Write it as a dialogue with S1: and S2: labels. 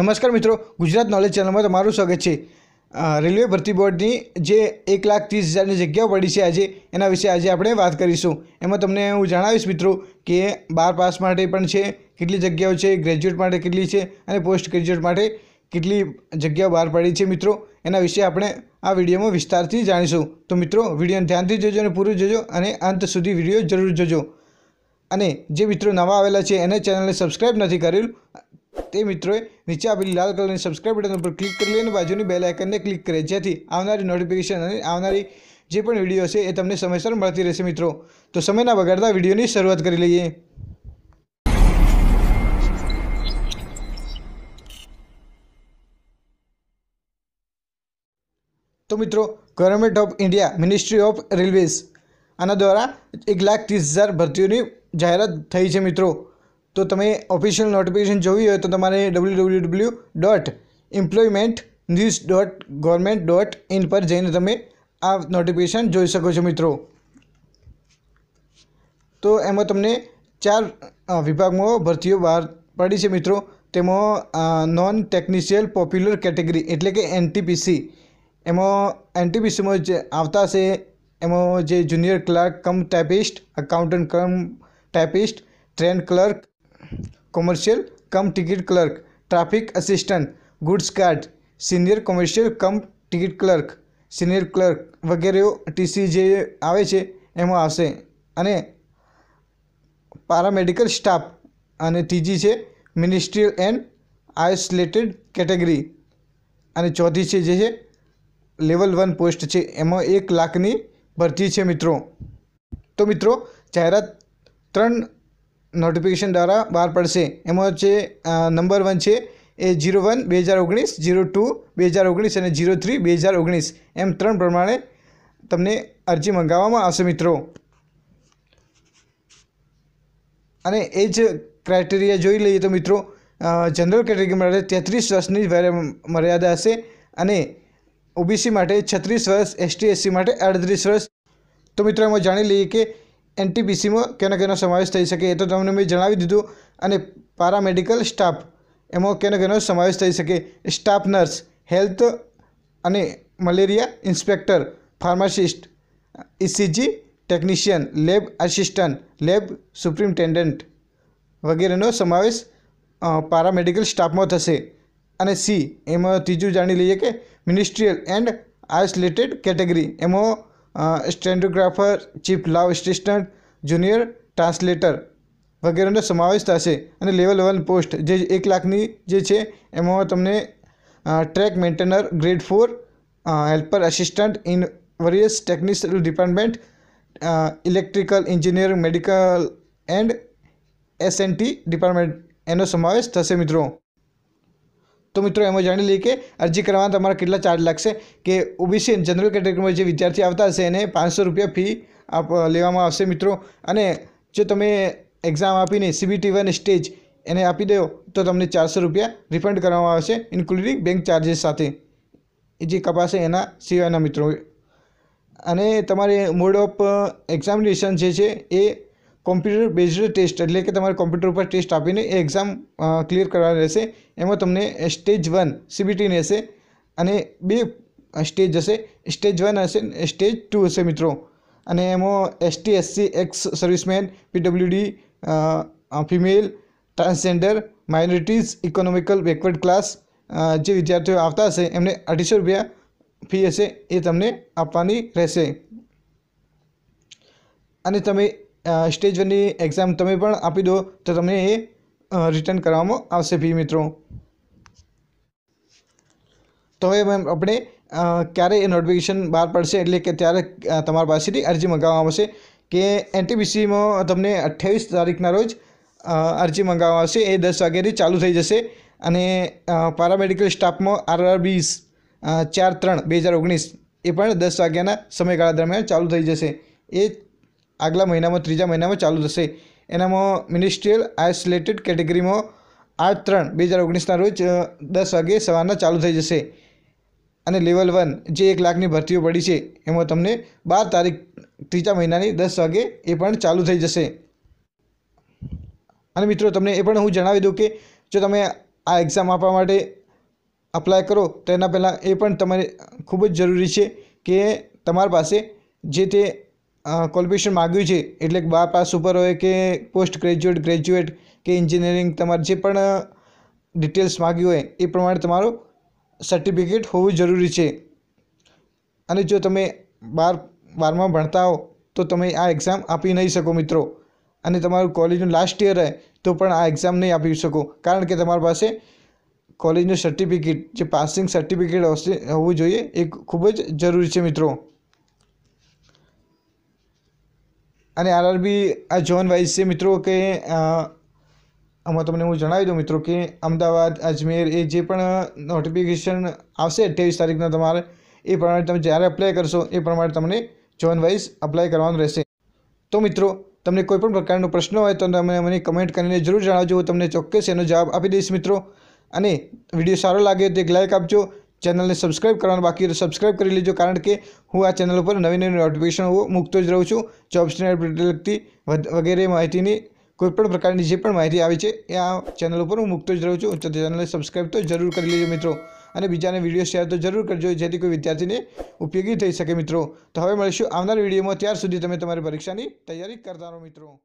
S1: નમસ્કાર મિત્રો, ગુજરાત નોલેજ ચેનલમાં તમારું સ્વાગત છે. રેલવે ભરતી બોર્ડની જે એક લાખ ત્રીસ હજારની જગ્યાઓ પડી છે આજે, એના વિશે આજે આપણે વાત કરીશું. એમાં તમને હું જણાવીશ મિત્રો કે બાર પાસ માટે પણ છે, કેટલી જગ્યાઓ છે, ગ્રેજ્યુએટ માટે કેટલી છે અને પોસ્ટ ગ્રેજ્યુએટ માટે કેટલી જગ્યાઓ બહાર પડી છે મિત્રો, એના વિશે આપણે આ વિડીયોમાં વિસ્તારથી જાણીશું. તો મિત્રો, વિડીયોને ધ્યાનથી જોજો અને પૂરું જોજો અને અંત સુધી વીડિયો જરૂર જોજો. અને જે મિત્રો નવા આવેલા છે, એને ચેનલને સબસ્ક્રાઇબ નથી કરેલું તે મિત્રોએ નીચે આપેલી લાલ કલરની સબસ્ક્રાઇબ બટન ઉપર ક્લિક કરી લઈને બાજુની બેલ આઇકનને ક્લિક કરે, જેથી આવનારી નોટિફિકેશન અને આવનારી જે પણ વીડિયો છે એ તમને સમયસર મળતી રહેશે મિત્રો. તો સમયના બગાડતા વિડીયોની શરૂઆત કરી લઈએ. તો મિત્રો government of India ministry of railways આના દ્વારા એક લાખ ત્રીસ હજાર ભરતીઓની જાહેરાત થઈ છે મિત્રો. તો તમે ઓફિશિયલ નોટિફિકેશન જોવી હોય તો તમારે W W W dot employment news dot government dot in પર જઈને તમે આ નોટિફિકેશન જોઈ શકો છો મિત્રો. તો એમાં તમને ચાર વિભાગમાં ભરતીઓ બહાર પડી છે મિત્રો. તેમાં નોન ટેકનિશિયલ પોપ્યુલર કેટેગરી એટલે કે એનટીપીસી એમાં એનટીપીસીમાં જે આવતા છે, એમાં જે junior clerk cum typist accountant cum typist train clerk commercial cum ticket clerk traffic assistant goods guard senior commercial cum ticket clerk senior clerk વગેરે ટીસી જે આવે છે, એમાં આવશે. અને પારામેડિકલ સ્ટાફ અને ત્રીજી છે મિનિસ્ટ્રીયલ એન્ડ આઇસોલેટેડ કેટેગરી અને ચોથી છે જે છે લેવલ વન પોસ્ટ છે, એમાં એક લાખની ભરતી છે મિત્રો. તો મિત્રો, જાહેરાત ત્રણ નોટિફિકેશન દ્વારા બહાર પડશે. એમાં છે નંબર વન છે એ જીરો વન બે હજાર ઓગણીસ જીરો ટુ બે હજાર ઓગણીસ અને જીરો થ્રી બે હજાર ઓગણીસ. એમ ત્રણ પ્રમાણે તમને અરજી મંગાવવામાં આવશે મિત્રો. અને એ જ ક્રાઇટેરિયા જોઈ લઈએ તો મિત્રો જનરલ કેટેગરી માટે તેત્રીસ વર્ષની મર્યાદા હશે અને ઓબીસી માટે છત્રીસ વર્ષ એસટી એસસી માટે અડત્રીસ વર્ષ. તો મિત્રો એમાં જાણી લઈએ કે એનટીપીસીમાં કેનો કેનો સમાવેશ થઈ શકે એ તો તમને મેં જણાવી દીધું. અને પારામેડિકલ સ્ટાફ એમાં કેનો કેનો સમાવેશ થઈ શકે? સ્ટાફ નર્સ હેલ્થ અને malaria inspector pharmacist ECG technician lab assistant lab superintendent વગેરેનો સમાવેશ પારામેડિકલ સ્ટાફમાં થશે. અને સી એમાં ત્રીજું જાણી લઈએ કે મિનિસ્ટ્રીયલ એન્ડ આઇસોલેટેડ કેટેગરી એમાં stenographer, chief law assistant junior translator વગેરેનો સમાવેશ થશે અને લેવલ વન પોસ્ટ જે એક લાખની જે છે, એમાં તમને track maintainer grade four helper assistant in various technical department electrical engineering medical and SNT department. એનો સમાવેશ થશે મિત્રો. તો મિત્રો એમાં જાણી લઈએ કે અરજી કરવાના તમારા કેટલા ચાર્જ લાગશે કે ઓબીસી જનરલ કેટેગરીમાં જે વિદ્યાર્થી આવતા હશે એને પાંચસો રૂપિયા ફી આપ, લેવામાં આવશે મિત્રો. અને જો તમે એક્ઝામ આપીને સીબીટી વન સ્ટેજ એને આપી દો તો તમને ચારસો રૂપિયા રિફંડ કરવામાં આવશે ઇન્ક્લુડિંગ બેંક ચાર્જિસ સાથે. એ જે કપાશે એના સિવાયના મિત્રો. અને તમારે મોડ ઓફ એક્ઝામિનેશન જે છે એ કોમ્પ્યુટર બેઝડ ટેસ્ટ એટલે કે તમારે કોમ્પ્યુટર ઉપર ટેસ્ટ આપીને એક્ઝામ ક્લિયર કરવાની રહેશે. એમાં તમને સ્ટેજ વન સીબીટી રહેશે અને બે સ્ટેજ હશે. સ્ટેજ વન હશે સ્ટેજ ટુ હશે મિત્રો. અને એમાં ST SC ex serviceman PWD female transgender minorities economical backward class જે વિદ્યાર્થીઓ આવતા હશે, એમને અઢીસો રૂપિયા ફી હશે, એ તમને આપવાની રહેશે. અને તમે સ્ટેજ વનની એક્ઝામ તમે પણ આપી દો તો તમને એ રિટર્ન કરવામાં આવશે ફી મિત્રો. તો હવે મેમ આપણે ક્યારે એ નોટિફિકેશન બહાર પડશે એટલે કે ત્યારે તમારા પાસેથી અરજી મંગાવવામાં આવશે કે એનટીપીસીમાં તમને અઠ્યાવીસ તારીખના રોજ અરજી મંગાવવામાં આવશે. એ દસ વાગ્યાથી ચાલુ થઈ જશે અને પારામેડિકલ સ્ટાફમાં આરઆરબીસ ચાર ત્રણ બે હજાર ઓગણીસ એ પણ દસ વાગ્યાના સમયગાળા દરમિયાન ચાલુ થઈ જશે. એ આગલા મહિનામાં, ત્રીજા મહિનામાં ચાલુ થશે. એનામાં મિનિસ્ટ્રીયલ આઇસોલેટેડ કેટેગરીમાં આઠ, ત્રણ, બે હજાર ઓગણીસના રોજ દસ વાગે સવારના ચાલુ થઈ જશે. અને લેવલ વન જે એક લાખની ભરતીઓ પડી છે, એમાં તમને બાર તારીખ, ત્રીજા મહિનાની દસ વાગે એ પણ ચાલુ થઈ જશે. અને મિત્રો, તમને એ પણ હું જણાવી દઉં કે જો તમે આ એક્ઝામ આપવા માટે અપ્લાય કરો તેના પહેલાં એ પણ તમારે ખૂબ જ જરૂરી છે કે તમારી પાસે જે તે ક્વોલિફિકેશન માગ્યું છે, એટલે બાર પાસ ઉપર હોય કે પોસ્ટ ગ્રેજ્યુએટ ગ્રેજ્યુએટ કે એન્જિનિયરિંગ તમારે જે પણ ડિટેલ્સ માગ્યું હોય એ પ્રમાણે તમારું સર્ટિફિકેટ હોવું જરૂરી છે. અને જો તમે બાર, બારમાં ભણતા હો, તો તમે આ એક્ઝામ આપી નહીં શકો મિત્રો. અને તમારું કોલેજનું લાસ્ટ યર હોય, તો પણ આ એક્ઝામ નહીં આપી શકો. કારણ કે તમારી પાસે કોલેજનું સર્ટિફિકેટ જે પાસિંગ સર્ટિફિકેટ હોવું જોઈએ, એ ખૂબ જ જરૂરી છે મિત્રો. અને આરઆરબી આ ઝોન વાઇઝ છે, મિત્રો, કે આમાં તમને હું જણાવી દઉં, મિત્રો, કે અમદાવાદ, અજમેર, એ જે પણ નોટિફિકેશન આવશે અઠ્યાવીસ તારીખના તમારે, એ પ્રમાણે તમે જ્યારે અપ્લાય કરશો, એ પ્રમાણે તમને ઝોન વાઇઝ અપ્લાય કરવાનું રહેશે. તો મિત્રો, તમને કોઈ પણ પ્રકારનો પ્રશ્ન હોય તો તમે મને કમેન્ટ કરીને જરૂર જણાવજો, હું તમને ચોક્કસ એનો જવાબ આપી દઈશ, મિત્રો. અને વીડિયો સારો લાગે તો એક લાઇક આપજો ચેનલને સબસ્ક્રાઇબ કરવાનું બાકી તો સબસ્ક્રાઇબ કરી લેજો, કારણ કે હું આ ચેનલ ઉપર નવી નવી નોટિફિકેશન મૂકતો જ રહું છું. જોબ્સને લગતી વગેરે માહિતીની કોઈપણ પ્રકારની જે પણ માહિતી આવી છે, એ આ ચેનલ ઉપર હું મૂકતો જ રહું છું. તો ચેનલને સબસ્ક્રાઇબ તો જરૂર કરી લેજો મિત્રો. અને બીજાને વીડિયો શેર તો જરૂર કરજો, જેથી કોઈ વિદ્યાર્થીને ઉપયોગી થઈ શકે મિત્રો. તો હવે મળીશું આવનાર વિડીયોમાં ત્યાર સુધી તમે તમારી પરીક્ષાની તૈયારી કરતા રહો મિત્રો.